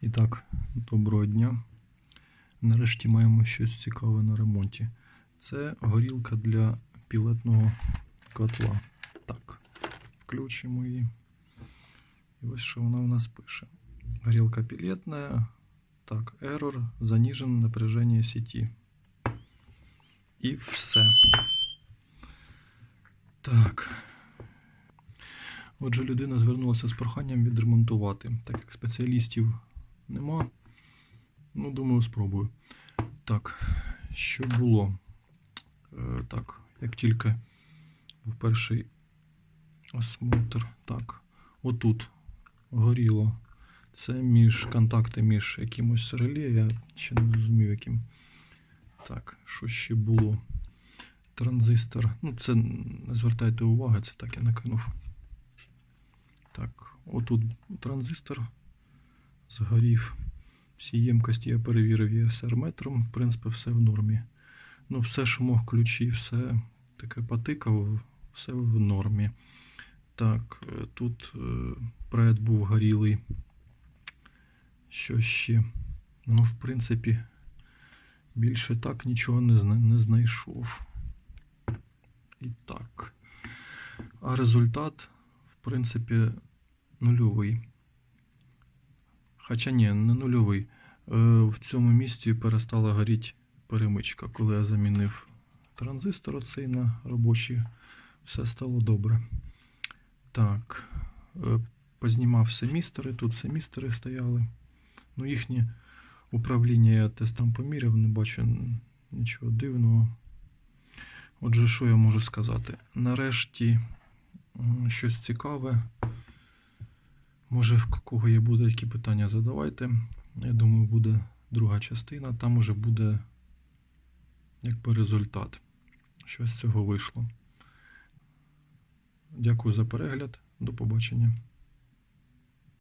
І так, доброго дня. Нарешті маємо щось цікаве на ремонті. Це горілка для пілетного котла. Так, включимо її. І ось що вона у нас пише. Горілка пілетная. Так, error, занижено напряжение сети. І все. Так. Отже, людина звернулася з проханням відремонтувати. Так як спеціалістів нема. Ну, думаю, спробую. Так, що було? Е, так, як тільки був перший осмотр. Так, отут горіло. Це між контакти між якимось реле, я ще не зрозумів яким. Так, що ще було? Транзистор. Ну, це не звертайте уваги, це так я накинув. Так, отут транзистор згорів. Всі ємкості я перевірив ЄСР метром. В принципі, все в нормі. Ну, все, мог ключі, все таке потикав, все в нормі. Так, е, тут е, пред був горілий. Що ще? Ну, в принципі, більше так нічого не, зна- не знайшов. І так. А результат, в принципі, нульовий. Хоча ні, не нульовий. Е, В цьому місці перестала горіти перемичка. Коли я замінив транзистор оцей на робочий, все стало добре. Так. е, Познімав семістери, тут семістери стояли. Ну, їхнє управління я тестом поміряв, не бачу нічого дивного. Отже, що я можу сказати? Нарешті щось цікаве. Може, в кого є будуть які питання, задавайте. Я думаю, буде друга частина. Там уже буде якби результат. Що з цього вийшло. Дякую за перегляд. До побачення.